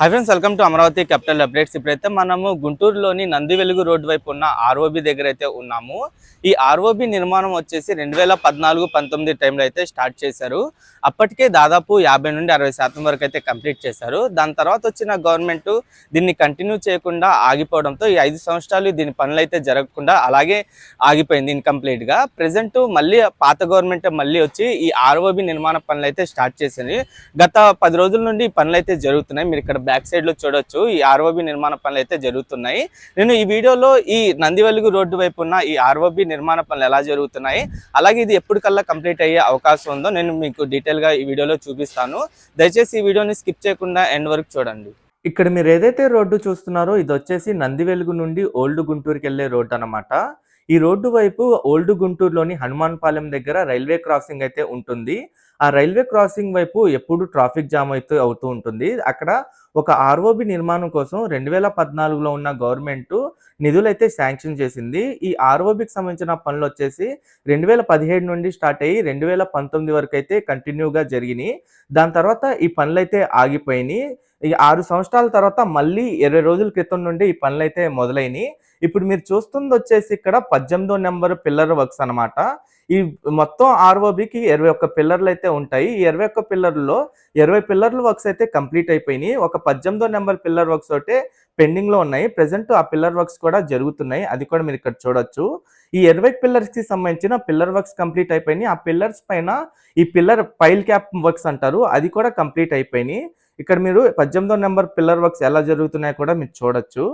Hi friends welcome to Amaravati capital updates ఇప్పుడైతే మనము గుంటూరులోని నంది వెలుగు రోడ్డు వైపు ఉన్న ఆర్ఓబి దగ్గర అయితే ఉన్నాము. ఈ ఆర్ఓబి నిర్మాణం వచ్చేసి రెండు వేల పద్నాలుగు పంతొమ్మిది టైంలో అయితే స్టార్ట్ చేశారు. అప్పటికే దాదాపు యాభై నుండి అరవై శాతం వరకు అయితే కంప్లీట్ చేశారు. దాని తర్వాత వచ్చిన గవర్నమెంట్ దీన్ని కంటిన్యూ చేయకుండా ఆగిపోవడంతో ఈ ఐదు సంవత్సరాలు దీని పనులు అయితే జరగకుండా అలాగే ఆగిపోయింది ఇన్కంప్లీట్గా ప్రజెంట్ మళ్ళీ పాత గవర్నమెంట్ మళ్ళీ వచ్చి ఈ ఆర్ఓబి నిర్మాణ పనులు అయితే స్టార్ట్ చేసింది. గత పది రోజుల నుండి ఈ పనులు అయితే జరుగుతున్నాయి. మీరు ఇక్కడ బ్యాక్ సైడ్లో చూడొచ్చు. ఈ ఆర్ఓబి నిర్మాణ పనులు అయితే జరుగుతున్నాయి. నేను ఈ వీడియోలో ఈ నందివెలుగు రోడ్డు వైపు ఉన్న ఈ ఆర్ఓబి నిర్మాణ పనులు ఎలా జరుగుతున్నాయి అలాగే ఇది ఎప్పటికల్లా కంప్లీట్ అయ్యే అవకాశం ఉందో నేను మీకు డీటెయిల్గా ఈ వీడియోలో చూపిస్తాను. దయచేసి ఈ వీడియోని స్కిప్ చేయకుండా ఎండ్ వరకు చూడండి. ఇక్కడ మీరు ఏదైతే రోడ్డు చూస్తున్నారో ఇది వచ్చేసి నందివెలుగు నుండి ఓల్డ్ గుంటూరుకి వెళ్ళే రోడ్డు అనమాట ఈ రోడ్డు వైపు ఓల్డ్ గుంటూరులోని హనుమాన్పాలెం దగ్గర రైల్వే క్రాసింగ్ అయితే ఉంటుంది. ఆ రైల్వే క్రాసింగ్ వైపు ఎప్పుడు ట్రాఫిక్ జామ్ అయితే అవుతూ ఉంటుంది. అక్కడ ఒక ఆర్ఓబి నిర్మాణం కోసం రెండు వేల పద్నాలుగులో ఉన్న గవర్నమెంట్ నిధులైతే శాంక్షన్ చేసింది. ఈ ఆర్ఓబికి సంబంధించిన పనులు వచ్చేసి రెండు వేల పదిహేడు నుండి స్టార్ట్ అయ్యి రెండు వేల పంతొమ్మిది వరకు అయితే కంటిన్యూగా జరిగినాయి. దాని తర్వాత ఈ పనులైతే ఆగిపోయినాయి. ఈ ఆరు సంవత్సరాల తర్వాత మళ్ళీ ఇరవై రోజుల క్రితం నుండి ఈ పనులు అయితే మొదలైనవి ఇప్పుడు మీరు చూస్తుంది వచ్చేసి ఇక్కడ పద్దెనిమిదో నెంబర్ పిల్లర్ వర్క్స్ అనమాట ఈ మొత్తం ఆర్ఓబికి ఇరవై ఒక్క పిల్లర్లు అయితే ఉంటాయి. ఈ ఇరవై ఒక్క పిల్లర్లో ఇరవై పిల్లర్ల వర్క్స్ అయితే కంప్లీట్ అయిపోయినాయి. ఒక పద్దెనిమిదో నెంబర్ పిల్లర్ వర్క్స్ ఒకటే పెండింగ్లో ఉన్నాయి. ప్రెసెంట్ ఆ పిల్లర్ వర్క్స్ కూడా జరుగుతున్నాయి. అది కూడా మీరు ఇక్కడ చూడొచ్చు. ఈ ఇరవై పిల్లర్స్కి సంబంధించిన పిల్లర్ వర్క్స్ కంప్లీట్ అయిపోయినాయి. ఆ పిల్లర్స్ పైన ఈ పిల్లర్ పైల్ క్యాప్ వర్క్స్ అంటారు. అది కూడా కంప్లీట్ అయిపోయినాయి. ఇక్కడ మీరు పద్దెనిమిదో నెంబర్ పిల్లర్ వర్క్స్ ఎలా జరుగుతున్నాయో కూడా మీరు చూడొచ్చు.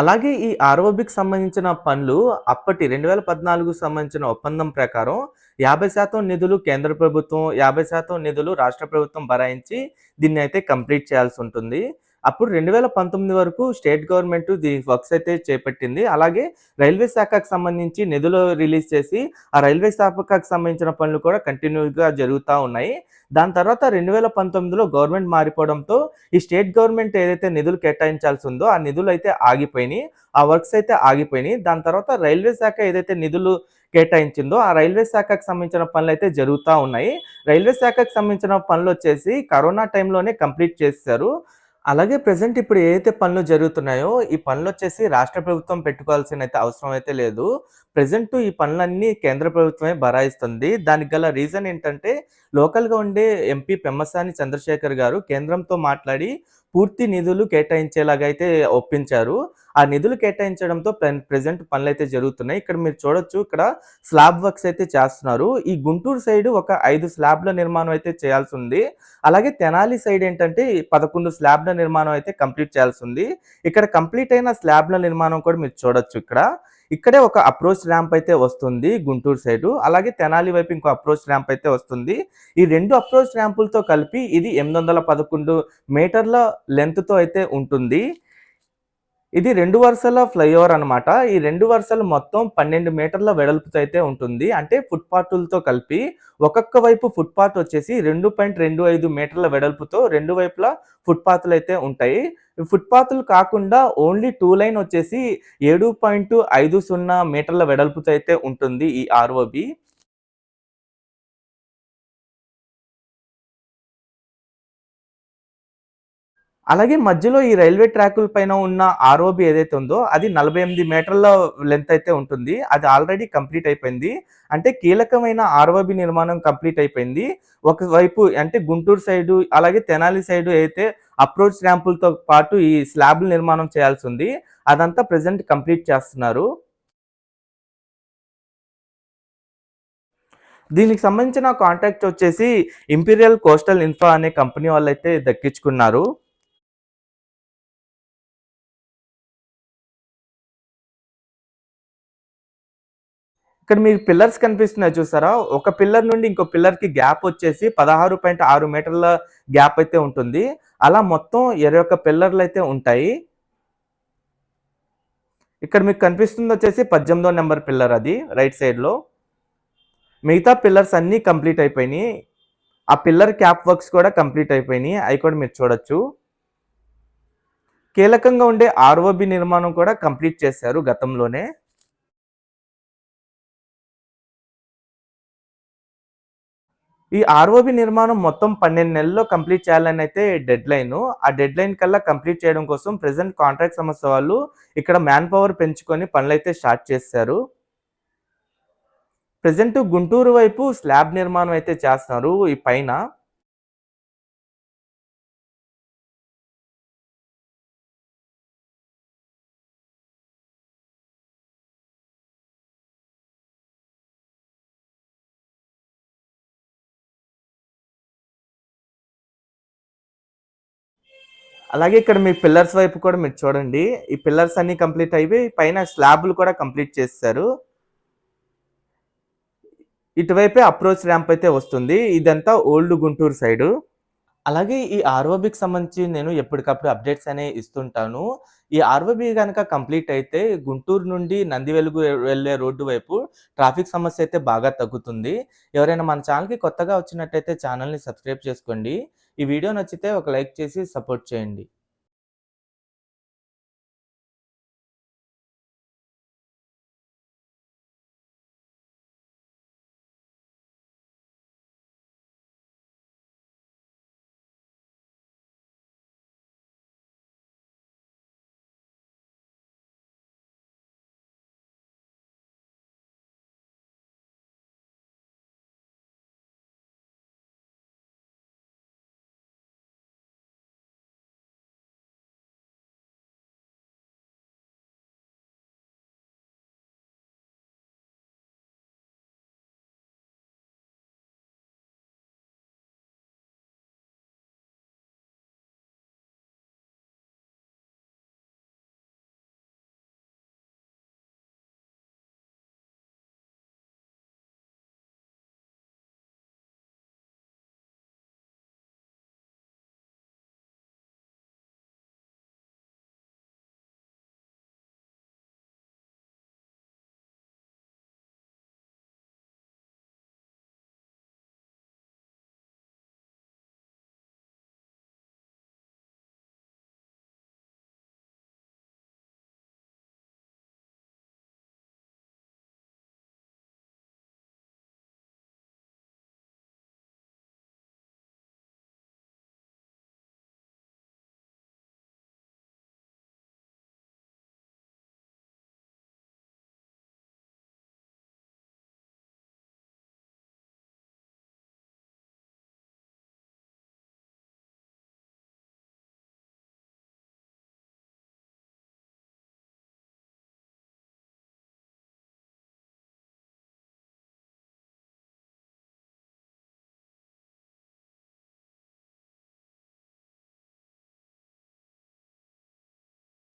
అలాగే ఈ ఆర్ఓబికి సంబంధించిన పనులు అప్పటి రెండు వేల పద్నాలుగు సంబంధించిన ఒప్పందం ప్రకారం యాభై శాతం నిధులు కేంద్ర ప్రభుత్వం యాభై శాతం నిధులు రాష్ట్ర ప్రభుత్వం భరాయించి దీన్ని అయితే కంప్లీట్ చేయాల్సి ఉంటుంది. అప్పుడు రెండు వేల పంతొమ్మిది వరకు స్టేట్ గవర్నమెంట్ దీని వర్క్స్ అయితే చేపట్టింది. అలాగే రైల్వే శాఖకు సంబంధించి నిధులు రిలీజ్ చేసి ఆ రైల్వే శాఖకు సంబంధించిన పనులు కూడా కంటిన్యూగా జరుగుతూ ఉన్నాయి. దాని తర్వాత రెండు వేల పంతొమ్మిదిలో గవర్నమెంట్ మారిపోవడంతో ఈ స్టేట్ గవర్నమెంట్ ఏదైతే నిధులు కేటాయించాల్సి ఉందో ఆ నిధులు అయితే ఆగిపోయినాయి. ఆ వర్క్స్ అయితే ఆగిపోయినాయి. దాని తర్వాత రైల్వే శాఖ ఏదైతే నిధులు కేటాయించిందో ఆ రైల్వే శాఖకు సంబంధించిన పనులు అయితే జరుగుతూ ఉన్నాయి. రైల్వే శాఖకు సంబంధించిన పనులు వచ్చేసి కరోనా టైంలోనే కంప్లీట్ చేశారు. అలాగే ప్రెసెంట్ ఇప్పుడు ఏదైతే పనులు జరుగుతున్నాయో ఈ పనులు వచ్చేసి రాష్ట్ర ప్రభుత్వం పెట్టుకోవాల్సిన అయితే అవసరం అయితే లేదు. ప్రజెంట్ ఈ పనులన్నీ కేంద్ర ప్రభుత్వమే బరాయిస్తుంది. దానికి గల రీజన్ ఏంటంటే లోకల్గా ఉండే ఎంపీ పెమ్మసాని చంద్రశేఖర్ గారు కేంద్రంతో మాట్లాడి పూర్తి నిధులు కేటాయించేలాగా అయితే ఒప్పించారు. ఆ నిధులు కేటాయించడంతో ప్రజెంట్ పనులు అయితే జరుగుతున్నాయి. ఇక్కడ మీరు చూడొచ్చు ఇక్కడ స్లాబ్ వర్క్స్ అయితే చేస్తున్నారు. ఈ గుంటూరు సైడ్ ఒక ఐదు స్లాబ్ల నిర్మాణం అయితే చేయాల్సి ఉంది. అలాగే తెనాలి సైడ్ ఏంటంటే పదకొండు స్లాబ్ల నిర్మాణం అయితే కంప్లీట్ చేయాల్సి ఉంది. ఇక్కడ కంప్లీట్ అయిన స్లాబ్ల నిర్మాణం కూడా మీరు చూడొచ్చు ఇక్కడ. ఇక్కడే ఒక అప్రోచ్ ర్యాంప్ అయితే వస్తుంది గుంటూరు సైడు. అలాగే తెనాలి వైపు ఇంకో అప్రోచ్ ర్యాంప్ అయితే వస్తుంది. ఈ రెండు అప్రోచ్ ర్యాంపులతో కలిపి ఇది ఎనిమిది వందల పదకొండు మీటర్ల లెంత్తో అయితే ఉంటుంది. ఇది రెండు వరుసల ఫ్లైఓవర్ అనమాట ఈ రెండు వరుసలు మొత్తం పన్నెండు మీటర్ల వెడల్పుతో అయితే ఉంటుంది. అంటే ఫుట్పాత్లతో కలిపి ఒక్కొక్క వైపు ఫుట్పాత్ వచ్చేసి రెండు పాయింట్ రెండు ఐదు మీటర్ల వెడల్పుతో రెండు వైపులా ఫుట్పాత్లు అయితే ఉంటాయి. ఫుట్పాత్లు కాకుండా ఓన్లీ టూ లైన్ వచ్చేసి ఏడు పాయింట్ ఐదు సున్నా మీటర్ల వెడల్పుతో అయితే ఉంటుంది ఈ ఆర్ఓబి. అలాగే మధ్యలో ఈ రైల్వే ట్రాకుల పైన ఉన్న ఆర్ఓబి ఏదైతే ఉందో అది నలభై ఎనిమిది మీటర్ల లెంత్ అయితే ఉంటుంది. అది ఆల్రెడీ కంప్లీట్ అయిపోయింది. అంటే కీలకమైన ఆర్ఓబి నిర్మాణం కంప్లీట్ అయిపోయింది. ఒకవైపు అంటే గుంటూరు సైడు అలాగే తెనాలి సైడు అయితే అప్రోచ్ ర్యాంపులతో పాటు ఈ స్లాబ్ల నిర్మాణం చేయాల్సి ఉంది. అదంతా ప్రజెంట్ కంప్లీట్ చేస్తున్నారు. దీనికి సంబంధించిన కాంటాక్ట్ వచ్చేసి ఇంపీరియల్ కోస్టల్ ఇన్ఫ్రా అనే కంపెనీ వాళ్ళు అయితే దక్కించుకున్నారు. ఇక్కడ మీకు పిల్లర్స్ కనిపిస్తున్నాయి చూసారా? ఒక పిల్లర్ నుండి ఇంకో పిల్లర్కి గ్యాప్ వచ్చేసి పదహారు పాయింట్ ఆరు మీటర్ల గ్యాప్ అయితే ఉంటుంది. అలా మొత్తం ఇరవై ఒక్క పిల్లర్లు అయితే ఉంటాయి. ఇక్కడ మీకు కనిపిస్తుంది వచ్చేసి పద్దెనిమిదో నెంబర్ పిల్లర్ అది రైట్ సైడ్లో. మిగతా పిల్లర్స్ అన్నీ కంప్లీట్ అయిపోయినాయి. ఆ పిల్లర్ క్యాప్ వర్క్స్ కూడా కంప్లీట్ అయిపోయినాయి. అవి కూడా మీరు చూడొచ్చు. కీలకంగా ఉండే ఆర్ఓబి నిర్మాణం కూడా కంప్లీట్ చేశారు గతంలోనే. ఈ ఆర్ఓబి నిర్మాణం మొత్తం పన్నెండు నెలల్లో కంప్లీట్ చేయాలని అయితే డెడ్ లైన్ ఆ డెడ్ లైన్ కల్లా కంప్లీట్ చేయడం కోసం ప్రజెంట్ కాంట్రాక్ట్ సంస్థ వాళ్ళు ఇక్కడ మ్యాన్ పవర్ పెంచుకొని పనులు అయితే స్టార్ట్ చేశారు ప్రజెంట్ గుంటూరు వైపు స్లాబ్ నిర్మాణం అయితే చేస్తున్నారు ఈ పైన. అలాగే ఇక్కడ మీ పిల్లర్స్ వైపు కూడా మీరు చూడండి. ఈ పిల్లర్స్ అన్ని కంప్లీట్ అయిపోయి పైన స్లాబ్లు కూడా కంప్లీట్ చేస్తారు ఇటువైపే అప్రోచ్ ర్యాంప్ అయితే వస్తుంది. ఇదంతా ఓల్డ్ గుంటూరు సైడు. అలాగే ఈ ఆర్ఓబికి సంబంధించి నేను ఎప్పటికప్పుడు అప్డేట్స్ అనేవి ఇస్తుంటాను. ఈ ఆర్ఓబి కనుక కంప్లీట్ అయితే గుంటూరు నుండి నంది వెలుగు వెళ్ళే రోడ్డు వైపు ట్రాఫిక్ సమస్య అయితే బాగా తగ్గుతుంది. ఎవరైనా మన ఛానల్కి కొత్తగా వచ్చినట్టయితే ఛానల్ని సబ్స్క్రైబ్ చేసుకోండి. ఈ వీడియో నచ్చితే ఒక లైక్ చేసి సపోర్ట్ చేయండి.